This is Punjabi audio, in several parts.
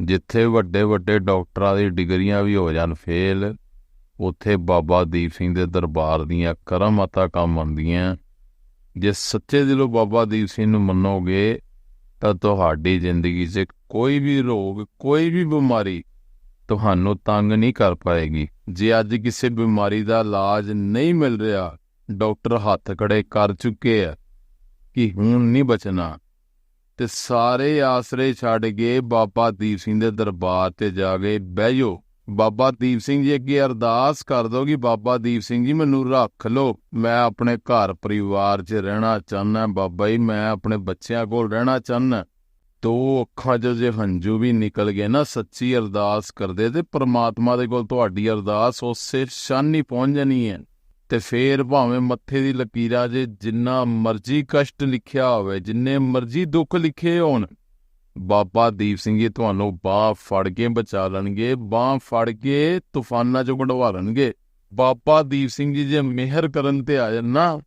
ਜਿੱਥੇ ਵੱਡੇ ਵੱਡੇ ਡਾਕਟਰਾਂ ਦੀ ਡਿਗਰੀਆਂ ਵੀ ਹੋ ਜਾਣ, ਫੇਲ। ਉੱਥੇ ਬਾਬਾ ਦੀਪ ਸਿੰਘ ਦੇ ਦਰਬਾਰ ਦੀਆਂ ਕਰਮਾਤਾਂ ਕੰਮ ਆਉਂਦੀਆਂ। ਜੇ ਸੱਚੇ ਦਿਲੋਂ ਬਾਬਾ ਦੀਪ ਸਿੰਘ ਨੂੰ ਮੰਨੋਗੇ, ਤਾਂ ਤੁਹਾਡੀ ਜ਼ਿੰਦਗੀ 'ਚ ਕੋਈ ਵੀ ਰੋਗ, ਕੋਈ ਵੀ ਬਿਮਾਰੀ ਤੁਹਾਨੂੰ ਤੰਗ ਨਹੀਂ ਕਰ ਪਾਏਗੀ। ਜੇ ਅੱਜ ਕਿਸੇ ਬਿਮਾਰੀ ਦਾ ਇਲਾਜ ਨਹੀਂ ਮਿਲ ਰਿਹਾ, ਡਾਕਟਰ ਹੱਥ ਖੜੇ ਕਰ ਚੁੱਕੇ ਆ ਕਿ ਹੁਣ ਨਹੀਂ ਬਚਣਾ। ਤੇ ਸਾਰੇ ਆਸਰੇ ਛੱਡ ਕੇ ਬਾਬਾ ਦੀਪ ਸਿੰਘ ਦੇ ਦਰਬਾਰ ਤੇ ਜਾ ਕੇ ਬਹਿ ਜਾਓ। ਬਾਬਾ ਦੀਪ ਸਿੰਘ ਜੀ ਅੱਗੇ ਅਰਦਾਸ ਕਰ ਦੋ ਕਿ ਬਾਬਾ ਦੀਪ ਸਿੰਘ ਜੀ ਮੈਨੂੰ ਰੱਖ ਲਓ। ਮੈਂ ਆਪਣੇ ਘਰ ਪਰਿਵਾਰ 'ਚ ਰਹਿਣਾ ਚਾਹਨਾ ਬਾਬਾ ਜੀ, ਮੈਂ ਆਪਣੇ ਬੱਚਿਆਂ ਕੋਲ ਰਹਿਣਾ ਚਾਹੁੰਦਾ। ਦੋ ਅੱਖਾਂ 'ਚੋਂ ਜੇ ਹੰਝੂ ਵੀ ਨਿਕਲ ਗਏ ਨਾ, ਸੱਚੀ ਅਰਦਾਸ ਕਰਦੇ ਤੇ ਪ੍ਰਮਾਤਮਾ ਦੇ ਕੋਲ ਤੁਹਾਡੀ ਅਰਦਾਸ ਉਸੇ ਸ਼ਾਨੀ ਹੀ ਪਹੁੰਚ ਜਾਣੀ ਹੈ। ਤੇ ਫੇਰ ਭਾਵੇਂ ਮੱਥੇ ਦੀ ਲਕੀਰਾਂ ਜੇ ਜਿੰਨਾ ਮਰਜ਼ੀ ਕਸ਼ਟ ਲਿਖਿਆ ਹੋਵੇ, ਜਿੰਨੇ ਮਰਜ਼ੀ ਦੁੱਖ ਲਿਖੇ ਹੋਣ, ਬਾਬਾ ਦੀਪ ਸਿੰਘ ਜੀ ਤੁਹਾਨੂੰ ਬਾਹ ਫੜ ਕੇ ਬਚਾ ਲੈਣਗੇ, ਬਾਹ ਫੜ ਕੇ ਤੂਫਾਨਾਂ 'ਚੋਂ ਕਢਵਾ ਲੈਣਗੇ। ਬਾਬਾ ਦੀਪ ਸਿੰਘ ਜੀ ਜੇ ਮਿਹਰ ਕਰਨ ਤੇ ਆ ਜਾਣ ਨਾ,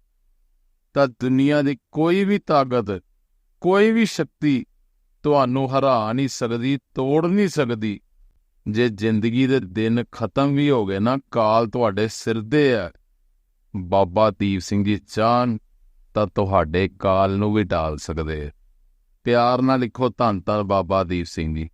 ਤਾਂ ਦੁਨੀਆ ਦੀ ਕੋਈ ਵੀ ਤਾਕਤ, ਕੋਈ ਵੀ ਸ਼ਕਤੀ ਤੁਹਾਨੂੰ ਹਰਾ ਨਹੀਂ ਸਕਦੀ, ਤੋੜ ਨਹੀਂ ਸਕਦੀ। ਜੇ ਜ਼ਿੰਦਗੀ ਦੇ ਦਿਨ ਖਤਮ ਵੀ ਹੋ ਗਏ ਨਾ, ਕਾਲ ਤੁਹਾਡੇ ਸਿਰ ਦੇ ਆ। ਬਾਬਾ ਦੀਪ ਸਿੰਘ ਜੀ ਚਾਹਨ ਤਾਂ ਤੁਹਾਡੇ ਕਾਲ ਨੂੰ ਵੀ ਟਾਲ ਸਕਦੇ। ਪਿਆਰ ਨਾਲ ਲਿਖੋ ਧੰਨ ਧੰਨ ਬਾਬਾ ਦੀਪ ਸਿੰਘ ਜੀ।